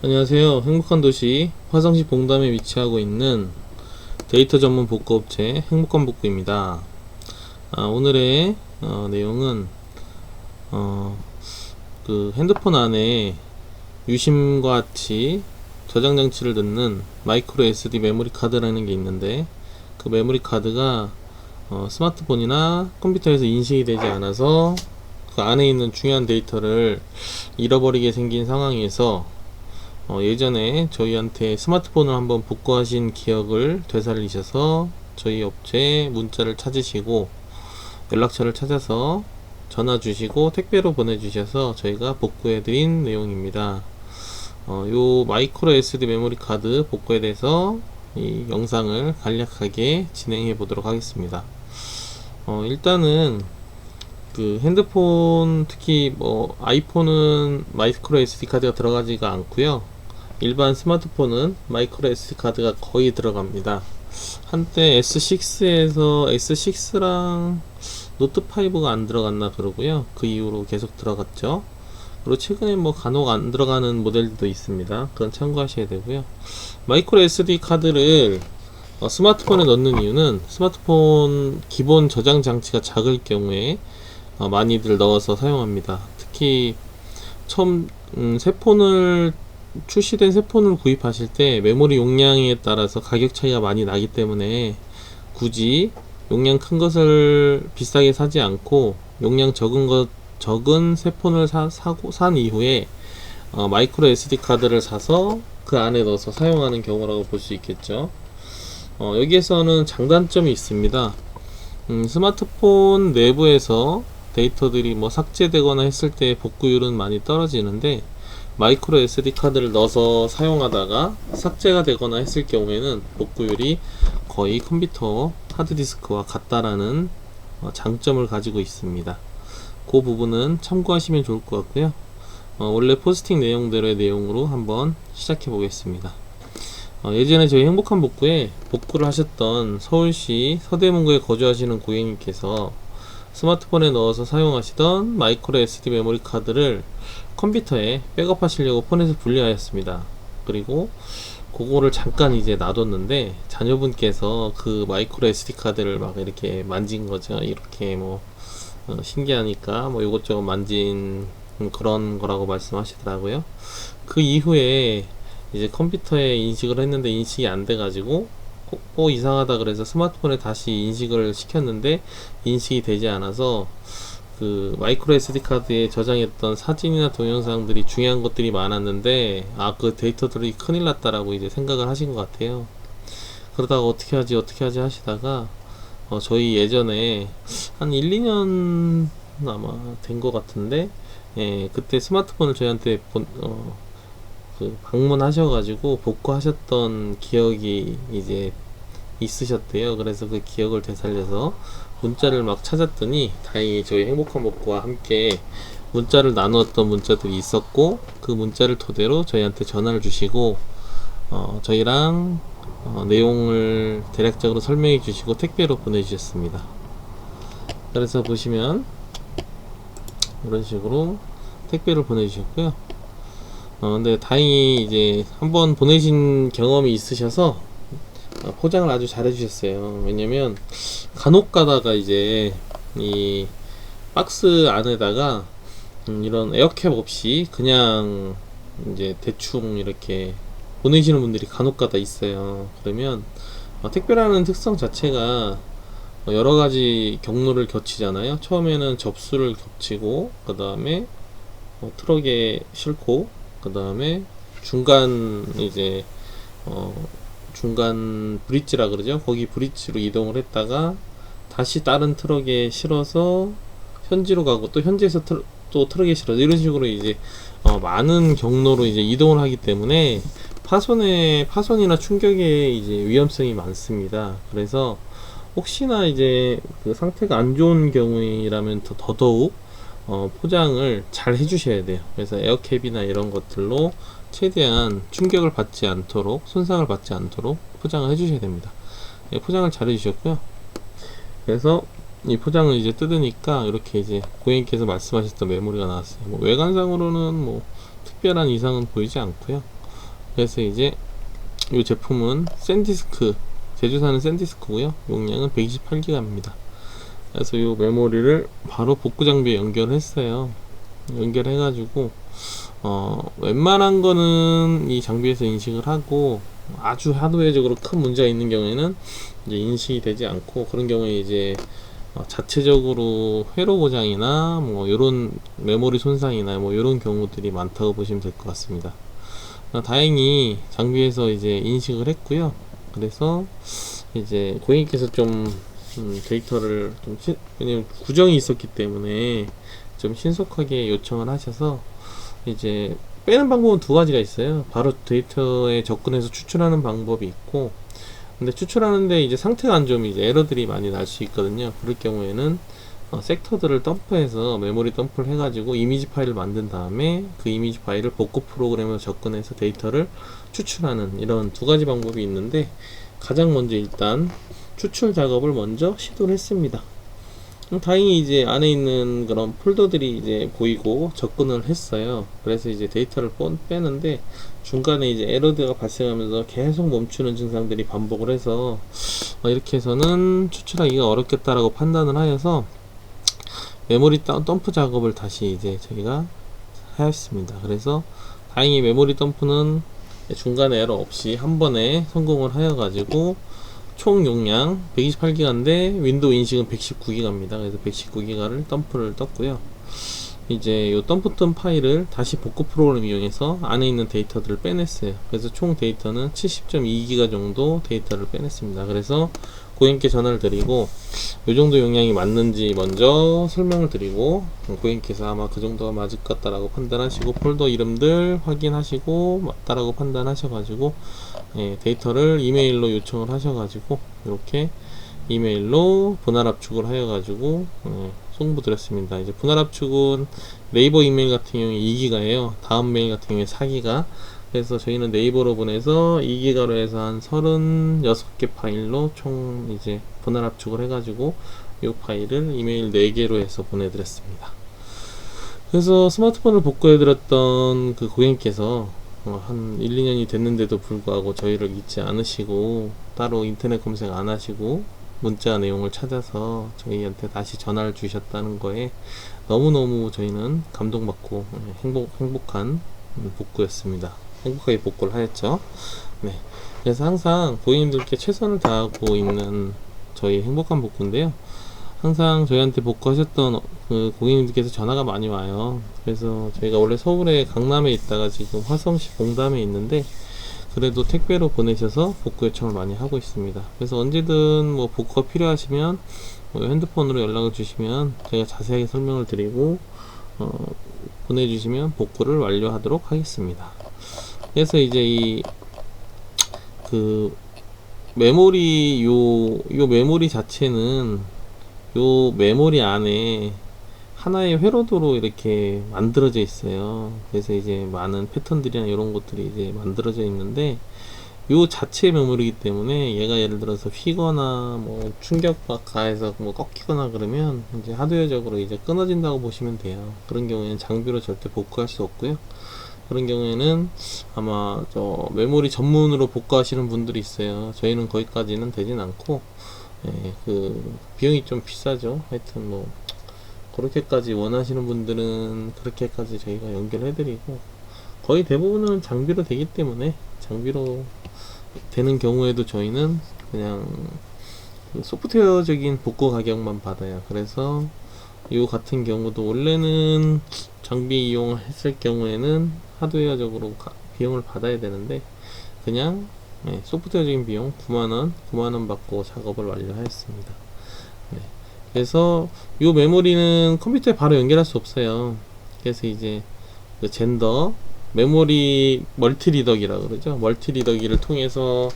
안녕하세요. 행복한 도시 화성시 봉담에 위치하고 있는 데이터 전문 복구업체 행복한 복구입니다. 아, 오늘의 어, 내용은 어, 그 핸드폰 안에 유심과 같이 저장 장치를 넣는 마이크로 SD 메모리 카드라는 게 있는데 그 메모리 카드가 어, 스마트폰이나 컴퓨터에서 인식이 되지 않아서 그 안에 있는 중요한 데이터를 잃어버리게 생긴 상황에서 어, 예전에 저희한테 스마트폰을 한번 복구하신 기억을 되살리셔서 저희 업체에 문자를 찾으시고 연락처를 찾아서 전화 주시고 택배로 보내주셔서 저희가 복구해드린 내용입니다. 어, 요 마이크로 SD 메모리 카드 복구에 대해서 이 영상을 간략하게 진행해 보도록 하겠습니다. 어, 일단은 그 핸드폰 특히 뭐 아이폰은 마이크로 SD 카드가 들어가지가 않고요. 일반 스마트폰은 마이크로 SD 카드가 거의 들어갑니다. 한때 S6에서 S6랑 노트 5가 안 들어갔나 그러고요. 그 이후로 계속 들어갔죠. 그리고 최근에 뭐 간혹 안 들어가는 모델도 있습니다. 그건 참고하셔야 되고요. 마이크로 SD 카드를 어, 스마트폰에 넣는 이유는 스마트폰 기본 저장 장치가 작을 경우에 어, 많이들 넣어서 사용합니다. 특히 처음 음, 새 폰을 출시된 새 폰을 구입하실 때 메모리 용량에 따라서 가격 차이가 많이 나기 때문에 굳이 용량 큰 것을 비싸게 사지 않고 용량 적은 것 적은 새 폰을 사, 사고 산 이후에 어, 마이크로 SD 카드를 사서 그 안에 넣어서 사용하는 경우라고 볼 수 있겠죠. 어, 여기에서는 장단점이 있습니다. 음, 스마트폰 내부에서 데이터들이 뭐 삭제되거나 했을 때 복구율은 많이 떨어지는데 마이크로 SD 카드를 넣어서 사용하다가 삭제가 되거나 했을 경우에는 복구율이 거의 컴퓨터 하드디스크와 같다라는 어, 장점을 가지고 있습니다. 그 부분은 참고하시면 좋을 것 같고요. 어, 원래 포스팅 내용대로의 내용으로 한번 시작해 보겠습니다. 어, 예전에 저희 행복한 복구에 복구를 하셨던 서울시 서대문구에 거주하시는 고객님께서 스마트폰에 넣어서 사용하시던 마이크로 SD 메모리 카드를 컴퓨터에 백업하시려고 폰에서 분리하였습니다. 그리고 그거를 잠깐 이제 놔뒀는데 자녀분께서 그 마이크로 SD 카드를 막 이렇게 만진 거죠. 이렇게 뭐 어, 신기하니까 뭐 이것저것 만진 그런 거라고 말씀하시더라고요. 그 이후에 이제 컴퓨터에 인식을 했는데 인식이 안 돼가지고 어, 어, 이상하다 그래서 스마트폰에 다시 인식을 시켰는데 인식이 되지 않아서 그 마이크로 SD 카드에 저장했던 사진이나 동영상들이 중요한 것들이 많았는데 아 그 데이터들이 큰일 났다라고 이제 생각을 하신 것 같아요. 그러다가 어떻게 하지 어떻게 하지 하시다가 어, 저희 예전에 한 1, 2년 아마 된 것 같은데 예, 그때 스마트폰을 저희한테 본, 어, 그 방문하셔가지고 복구하셨던 기억이 이제 있으셨대요. 그래서 그 기억을 되살려서 문자를 막 찾았더니 다행히 저희 행복한 복구와 함께 문자를 나누었던 문자들이 있었고 그 문자를 토대로 저희한테 전화를 주시고 어, 저희랑 어, 내용을 대략적으로 설명해 주시고 택배로 보내주셨습니다. 그래서 보시면 이런 식으로 택배를 보내주셨고요. 어, 근데 다행히 이제 한번 보내신 경험이 있으셔서 어, 포장을 아주 잘 해주셨어요. 왜냐면 간혹 가다가 이제 이 박스 안에다가 음, 이런 에어캡 없이 그냥 이제 대충 이렇게 보내시는 분들이 간혹 가다 있어요. 그러면 어, 택배라는 특성 자체가 어, 여러 가지 경로를 겹치잖아요. 처음에는 접수를 겹치고 그 다음에 어, 트럭에 싣고 그 다음에 중간 이제 어 중간 브릿지라 그러죠. 거기 브릿지로 이동을 했다가 다시 다른 트럭에 실어서 현지로 가고 또 현지에서 트럭, 또 트럭에 실어서 이런 식으로 이제 어 많은 경로로 이제 이동을 하기 때문에 파손에 파손이나 충격에 이제 위험성이 많습니다. 그래서 혹시나 이제 그 상태가 안 좋은 경우라면 더 더더욱 어, 포장을 잘 해주셔야 돼요. 그래서 에어캡이나 이런 것들로 최대한 충격을 받지 않도록 손상을 받지 않도록 포장을 해주셔야 됩니다. 예, 포장을 잘 해주셨고요. 그래서 이 포장을 이제 뜯으니까 이렇게 이제 고객님께서 말씀하셨던 메모리가 나왔어요. 뭐 외관상으로는 뭐 특별한 이상은 보이지 않고요. 그래서 이제 이 제품은 샌디스크 제주사는 샌디스크고요 용량은 128기가입니다 그래서 이 메모리를 바로 복구 장비에 연결했어요 연결해 가지고 어 웬만한 거는 이 장비에서 인식을 하고 아주 하드웨어적으로 큰 문제가 있는 경우에는 이제 인식이 되지 않고 그런 경우에 이제 어, 자체적으로 회로 고장이나 뭐 이런 메모리 손상이나 뭐 이런 경우들이 많다고 보시면 될 것 같습니다. 어, 다행히 장비에서 이제 인식을 했고요. 그래서 이제 고객님께서 좀 음, 데이터를 좀 신- 왜냐면 구정이 있었기 때문에 좀 신속하게 요청을 하셔서 이제 빼는 방법은 두 가지가 있어요. 바로 데이터에 접근해서 추출하는 방법이 있고, 근데 추출하는데 이제 상태가 안 좋으면 이제 에러들이 많이 날 수 있거든요. 그럴 경우에는 어, 섹터들을 덤프해서 메모리 덤프를 해가지고 이미지 파일을 만든 다음에 그 이미지 파일을 복구 프로그램으로 접근해서 데이터를 추출하는 이런 두 가지 방법이 있는데 가장 먼저 일단 추출 작업을 먼저 시도를 했습니다. 음, 다행히 이제 안에 있는 그런 폴더들이 이제 보이고 접근을 했어요. 그래서 이제 데이터를 뻔- 빼는데 중간에 이제 에러드가 발생하면서 계속 멈추는 증상들이 반복을 해서 어, 이렇게 해서는 추출하기가 어렵겠다라고 판단을 하여서 메모리 덤- 덤프 작업을 다시 이제 저희가 하였습니다. 그래서 다행히 메모리 덤프는 중간에 에러 없이 한 번에 성공을 하여가지고 총 용량 128기가인데 윈도우 인식은 119기가입니다. 그래서 119기가를 덤프를 떴고요. 이제 이 덤프 뜬 파일을 다시 복구 프로그램 이용해서 안에 있는 데이터들을 빼냈어요. 그래서 총 데이터는 70.2기가 정도 데이터를 빼냈습니다. 그래서 고객님께 전화를 드리고 이 정도 용량이 맞는지 먼저 설명을 드리고 고객님께서 아마 그 정도가 맞을 것 같다라고 판단하시고 폴더 이름들 확인하시고 맞다라고 판단하셔가지고 예, 데이터를 이메일로 요청을 하셔가지고 이렇게 이메일로 분할 압축을 하여가지고 예, 송부드렸습니다. 이제 분할 압축은 네이버 이메일 같은 경우에 2기가예요. 다음 메일 같은 경우에 4기가. 그래서 저희는 네이버로 보내서 2기가로 해서 한 36개 파일로 총 이제 분할 압축을 해가지고 이 파일을 이메일 4개로 해서 보내드렸습니다. 그래서 스마트폰을 복구해드렸던 그 고객님께서 어, 한 1, 2년이 됐는데도 불구하고 저희를 잊지 않으시고 따로 인터넷 검색 안 하시고 문자 내용을 찾아서 저희한테 다시 전화를 주셨다는 거에 너무너무 저희는 감동받고 예, 행복, 행복한 음, 복구였습니다. 행복하게 복구를 하였죠. 네. 그래서 항상 고객님들께 최선을 다하고 있는 저희 행복한 복구인데요. 항상 저희한테 복구하셨던 어, 그 고객님들께서 전화가 많이 와요. 그래서 저희가 원래 서울에 강남에 있다가 지금 화성시 봉담에 있는데 그래도 택배로 보내셔서 복구 요청을 많이 하고 있습니다. 그래서 언제든 뭐 복구가 필요하시면 뭐 핸드폰으로 연락을 주시면 제가 자세하게 설명을 드리고 어, 보내주시면 복구를 완료하도록 하겠습니다. 그래서 이제 이 그 메모리 요, 요 메모리 자체는 요 메모리 안에 하나의 회로도로 이렇게 만들어져 있어요. 그래서 이제 많은 패턴들이나 이런 것들이 이제 만들어져 있는데 요 자체 메모리이기 때문에 얘가 예를 들어서 휘거나 뭐 충격 가해서 뭐 꺾이거나 그러면 이제 하드웨어적으로 이제 끊어진다고 보시면 돼요. 그런 경우에는 장비로 절대 복구할 수 없고요. 그런 경우에는 아마 저 메모리 전문으로 복구하시는 분들이 있어요. 저희는 거기까지는 되진 않고 예, 그 비용이 좀 비싸죠. 하여튼 뭐 그렇게까지 원하시는 분들은 그렇게까지 저희가 연결해드리고 거의 대부분은 장비로 되기 때문에 장비로 되는 경우에도 저희는 그냥 그 소프트웨어적인 복구 가격만 받아요. 그래서 이 같은 경우도 원래는 장비 이용했을 경우에는 하드웨어적으로 가- 비용을 받아야 되는데 그냥 네, 소프트웨어적인 비용 9만원 9만원 받고 작업을 완료하였습니다. 네. 그래서 이 메모리는 컴퓨터에 바로 연결할 수 없어요. 그래서 이제 그 젠더 메모리 멀티리더기라 그러죠. 멀티리더기를 통해서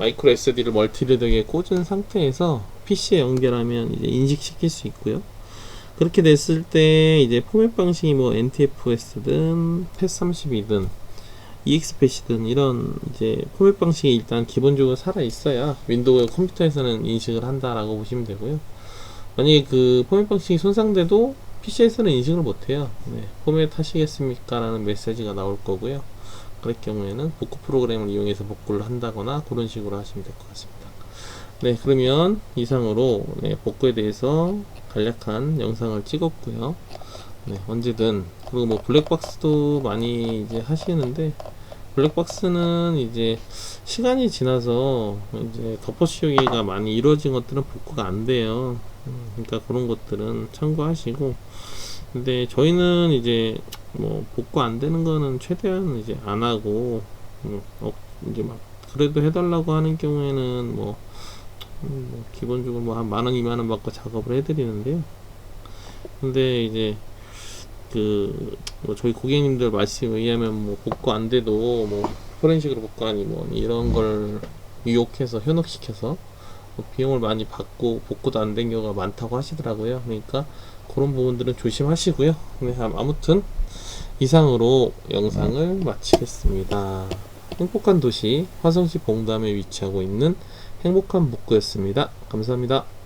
마이크로 SD를 멀티리더기에 꽂은 상태에서 PC에 연결하면 이제 인식시킬 수 있고요. 그렇게 됐을 때 이제 포맷 방식이 뭐 NTFS든 PET32든 EXPEC든 이런 이제 포맷 방식이 일단 기본적으로 살아 있어야 윈도우 컴퓨터에서는 인식을 한다라고 보시면 되고요. 만약에 그 포맷 방식이 손상돼도 PC에서는 인식을 못해요. 네, 포맷 하시겠습니까? 라는 메시지가 나올 거고요. 그럴 경우에는 복구 프로그램을 이용해서 복구를 한다거나 그런 식으로 하시면 될 것 같습니다. 네, 그러면 이상으로 네, 복구에 대해서 간략한 영상을 찍었고요. 네, 언제든 그리고 뭐 블랙박스도 많이 이제 하시는데 블랙박스는 이제 시간이 지나서 이제 덮어씌우기가 많이 이루어진 것들은 복구가 안 돼요. 음, 그러니까 그런 것들은 참고하시고 근데 저희는 이제 뭐 복구 안 되는 거는 최대한 이제 안 하고 음, 어, 이제 막 그래도 해달라고 하는 경우에는 뭐, 음, 뭐 기본적으로 뭐 한 만 원, 이만 원 받고 작업을 해드리는데요. 근데 이제 그 뭐 저희 고객님들 말씀에 의하면 뭐 복구 안 돼도 뭐 포렌식으로 복구 아니 뭐 이런 걸 유혹해서 현혹시켜서 뭐 비용을 많이 받고 복구도 안 된 경우가 많다고 하시더라고요. 그러니까 그런 부분들은 조심하시고요. 네, 아무튼 이상으로 영상을 마치겠습니다. 행복한 도시 화성시 봉담에 위치하고 있는 행복한 북구였습니다. 감사합니다.